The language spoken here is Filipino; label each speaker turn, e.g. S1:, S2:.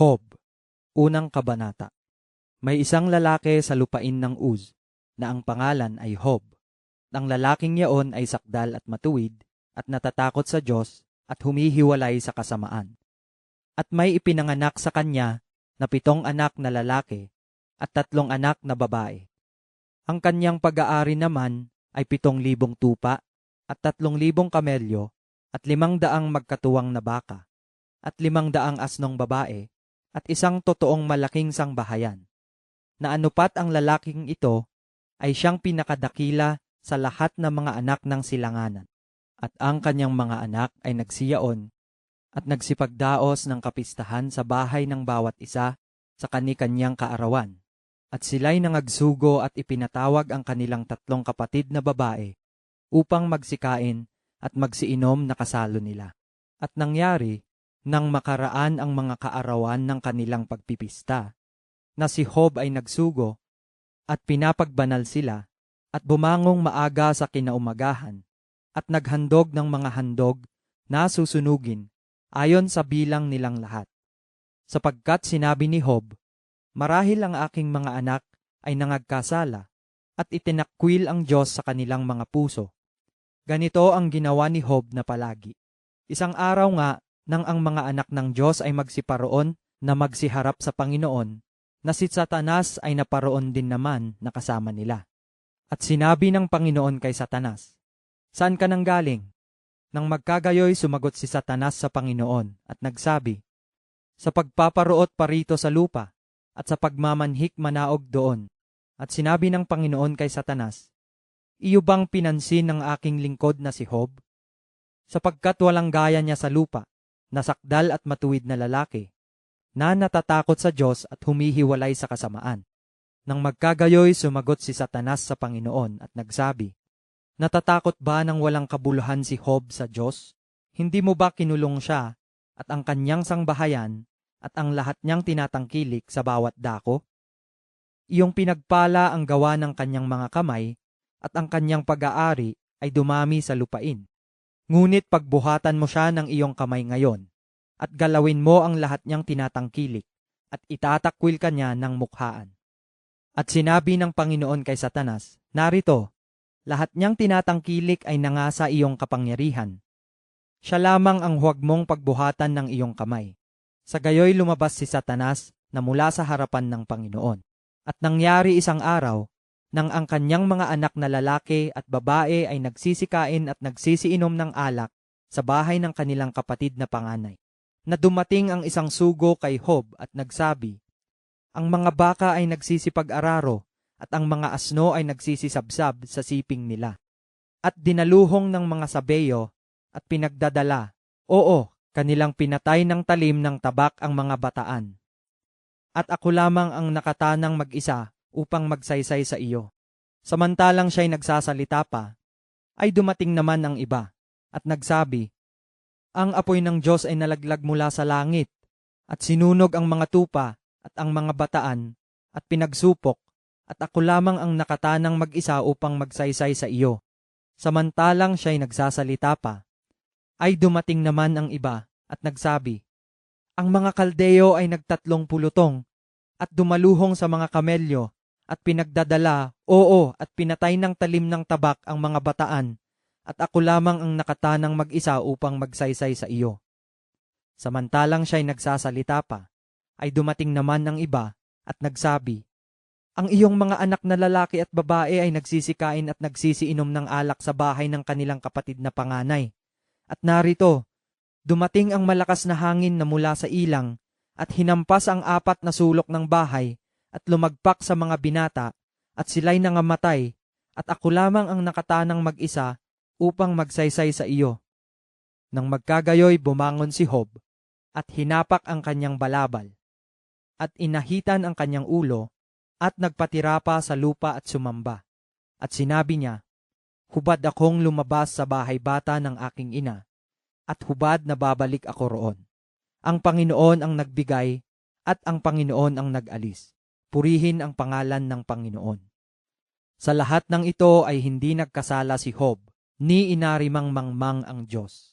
S1: Hob, Unang Kabanata May isang lalaki sa lupain ng Uz, na ang pangalan ay Hob. Ang lalaking yaon ay sakdal at matuwid, at natatakot sa Diyos, at humihiwalay sa kasamaan. At may ipinanganak sa kanya na pitong anak na lalaki, at tatlong anak na babae. Ang kanyang pag-aari naman ay pitong libong tupa, at tatlong libong kamelyo, at limang daang magkatuwang na baka, at limang daang asnong babae, at isang totoong malaking sangbahayan. Na anupat ang lalaking ito ay siyang pinakadakila sa lahat ng mga anak ng silanganan. At ang kanyang mga anak ay nagsiyaon at nagsipagdaos ng kapistahan sa bahay ng bawat isa sa kani-kanyang kaarawan. At sila'y nangagsugo at ipinatawag ang kanilang tatlong kapatid na babae upang magsikain at magsiinom na kasalo nila. At nangyari, nang makaraan ang mga kaarawan ng kanilang pagpipista, na si Hob ay nagsugo at pinapagbanal sila at bumangong maaga sa kinaumagahan at naghandog ng mga handog na susunugin ayon sa bilang nilang lahat. Sapagkat sinabi ni Hob, Marahil ang aking mga anak ay nangagkasala at itinakwil ang Diyos sa kanilang mga puso. Ganito ang ginawa ni Hob na palagi. Isang araw nga nang ang mga anak ng Diyos ay magsiparoon na magsiharap sa Panginoon, na si Satanas ay naparoon din naman na kasama nila. At sinabi ng Panginoon kay Satanas, Saan ka nang galing? Nang magkagayoy sumagot si Satanas sa Panginoon at nagsabi, Sa pagpaparoot parito sa lupa at sa pagmamanhik manaog doon. At sinabi ng Panginoon kay Satanas, Iyo bang pinansin ng aking lingkod na si Hob? Sapagkat walang gaya niya sa lupa, nasakdal at matuwid na lalaki, na natatakot sa Diyos at humihiwalay sa kasamaan. Nang magkagayoy, sumagot si Satanas sa Panginoon at nagsabi, Natatakot ba nang walang kabuluhan si Hob sa Diyos? Hindi mo ba kinulong siya at ang kanyang sangbahayan at ang lahat niyang tinatangkilik sa bawat dako? Iyong pinagpala ang gawa ng kanyang mga kamay at ang kanyang pag-aari ay dumami sa lupain. Ngunit pagbuhatan mo siya ng iyong kamay ngayon, at galawin mo ang lahat niyang tinatangkilik, at itatakwil ka niya ng mukhaan. At sinabi ng Panginoon kay Satanas, Narito, lahat niyang tinatangkilik ay nangasa iyong kapangyarihan. Siya lamang ang huwag mong pagbuhatan ng iyong kamay. Sa gayoy lumabas si Satanas na mula sa harapan ng Panginoon. At nangyari isang araw, nang ang kanyang mga anak na lalaki at babae ay nagsisikain at nagsisiinom ng alak sa bahay ng kanilang kapatid na panganay. Na dumating ang isang sugo kay Hob at nagsabi, Ang mga baka ay nagsisipag-araro at ang mga asno ay nagsisisabsab sa siping nila. At dinaluhong ng mga sabeyo at pinagdadala, oo, kanilang pinatay ng talim ng tabak ang mga bataan. At ako lamang ang nakatanang mag-isa upang magsaysay sa iyo. Samantalang siya'y nagsasalita pa, ay dumating naman ang iba at nagsabi, Ang apoy ng Diyos ay nalaglag mula sa langit at sinunog ang mga tupa at ang mga bataan at pinagsupok at ako lamang ang nakatanang mag-isa upang magsaysay sa iyo. Samantalang siya'y nagsasalita pa, ay dumating naman ang iba at nagsabi, Ang mga kaldeo ay nagtatlong pulutong at dumaluhong sa mga kamelyo at pinagdadala, oo, at pinatay ng talim ng tabak ang mga bataan, at ako lamang ang nakatanang mag-isa upang magsaysay sa iyo. Samantalang siya'y nagsasalita pa, ay dumating naman ang iba at nagsabi, Ang iyong mga anak na lalaki at babae ay nagsisikain at nagsisiinom ng alak sa bahay ng kanilang kapatid na panganay. At narito, dumating ang malakas na hangin na mula sa ilang at hinampas ang apat na sulok ng bahay at lumagpak sa mga binata at sila'y nangamatay at ako lamang ang nakatanang mag-isa upang magsaysay sa iyo. Nang magkagayoy bumangon si Hob at hinapak ang kanyang balabal at inahitan ang kanyang ulo at nagpatira pa sa lupa at sumamba. At sinabi niya, Hubad akong lumabas sa bahay bata ng aking ina at hubad na babalik ako roon. Ang Panginoon ang nagbigay at ang Panginoon ang nag-alis. Purihin ang pangalan ng Panginoon. Sa lahat ng ito ay hindi nagkasala si Hob, ni inarimang mangmang ang Diyos.